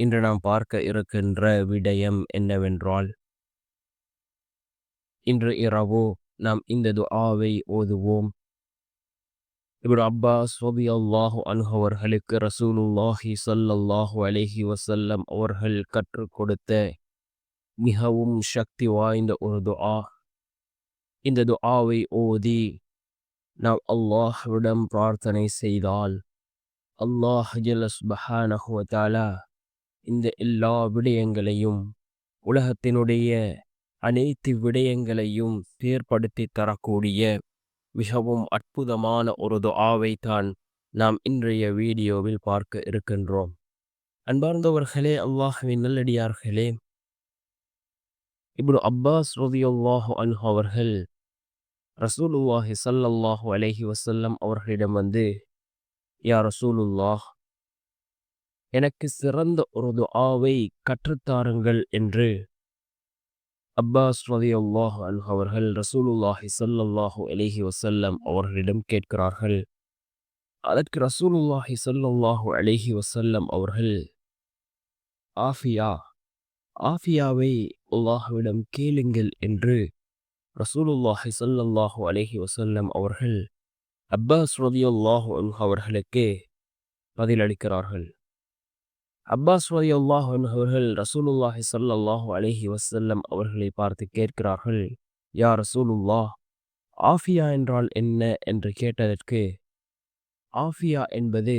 இன்று நாம் பார்க்க இருக்கின்ற விடயம் என்னவென்றால் இன்று இரவு நாம் இந்த துஆவை ஓதுவோம். இப்னு அப்பாஸ் சோபி அன்ஹு அவர்களுக்கு ரசூலுல்லாஹி சல்லல்லாஹு அலைஹி வசல்லம் அவர்கள் கற்றுக் கொடுத்த மிகவும் சக்தி வாய்ந்த ஒரு துஆ. இந்த துஆவை ஓதி நாம் அல்லாஹ்விடம் பிரார்த்தனை செய்தால் அல்லாஹ் ஜலஸ் பஹானஹுவ தாலா இந்த எல்லா விடயங்களையும் உலகத்தினுடைய அனைத்து விடயங்களையும் ஏற்படுத்தி தரக்கூடிய மிகவும் அற்புதமான ஒரு துஆவை தான் நாம் இன்றைய வீடியோவில் பார்க்க இருக்கின்றோம். அன்பார்ந்தவர்களே அல்லாஹ்வின் நல்லடியார்களே இப்னு அப்பாஸ் ரலியல்லாஹு அன்ஹு அவர்கள் ரசூலுல்லாஹி ஸல்லல்லாஹு அலஹி வசல்லம் அவர்களிடம் வந்து யா ரசூலுல்லாஹ் எனக்கு சிறந்த ஒரு துஆவை கற்றுத்தாருங்கள் என்று அப்பாஸ் ரலியல்லாஹு அன்ஹு அவர்கள் ரசூலுல்லாஹி ஸல்லல்லாஹு அலிஹி வசல்லம் அவர்களிடம் கேட்கிறார்கள். அதற்கு ரசூலுல்லாஹி ஸல்லல்லாஹு அலிஹி வசல்லம் அவர்கள் ஆஃபியா ஆஃபியாவை அல்லாஹ்விடம் கேளுங்கள் என்று ரசூலுல்லாஹி ஸல்லல்லாஹு அலிஹி வசல்லம் அவர்கள் அப்பாஸ் ரலியல்லாஹு அல்ஹ் அவர்களுக்கு பதிலளிக்கிறார்கள். அப்பாஸ் வலி அல்லாஹ் அவர்கள் ரசூலுல்லாஹி சல்லாஹூ அலஹி வசல்லம் அவர்களை பார்த்து கேட்கிறார்கள் யா ரசூலுல்லாஹ் ஆஃபியா என்றால் என்ன? என்று கேட்டதற்கு ஆஃபியா என்பது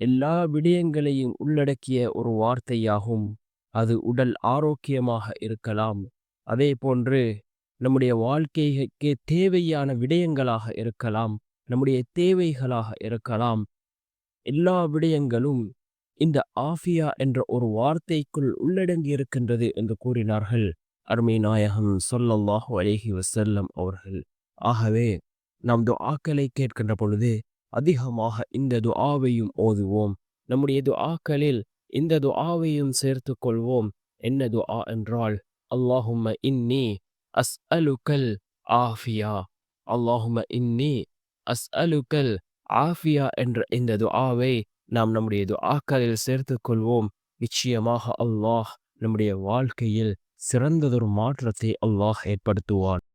எல்லா விடயங்களையும் உள்ளடக்கிய ஒரு வார்த்தையாகும். அது உடல் ஆரோக்கியமாக இருக்கலாம். அதே போன்று நம்முடைய வாழ்க்கைக்கு தேவையான விடயங்களாக இருக்கலாம். நம்முடைய தேவைகளாக இருக்கலாம். எல்லா விடயங்களும் இந்த ஆஃபியா என்ற ஒரு வார்த்தைக்குள் உள்ளடங்கி இருக்கின்றது என்று கூறினார்கள். அருமை நாயகம் சொல்லல்லாஹு அலேஹி வசல்லம் அவர்கள். ஆகவே நாம் துஆக்களை கேட்கின்ற பொழுது அதிகமாக இந்த துஆவையும் ஓதுவோம். நம்முடைய துஆக்களில் இந்த துஆவையும் சேர்த்து கொள்வோம். என்ன துஆ என்றால் அல்லாஹும்ம இன்னி அஸ் அலுக்கல் ஆஃபியா. அல்லாஹும இன்னி அஸ் அலுக்கல் ஆஃபியா என்ற இந்த துஆவை நாம் நம்முடைய துஆக்களில் சேர்த்து கொள்வோம் நிச்சயமாக அல்லாஹ் நம்முடைய வாழ்க்கையில் சிறந்ததொரு மாற்றத்தை அல்லாஹ் ஏற்படுத்துவான்.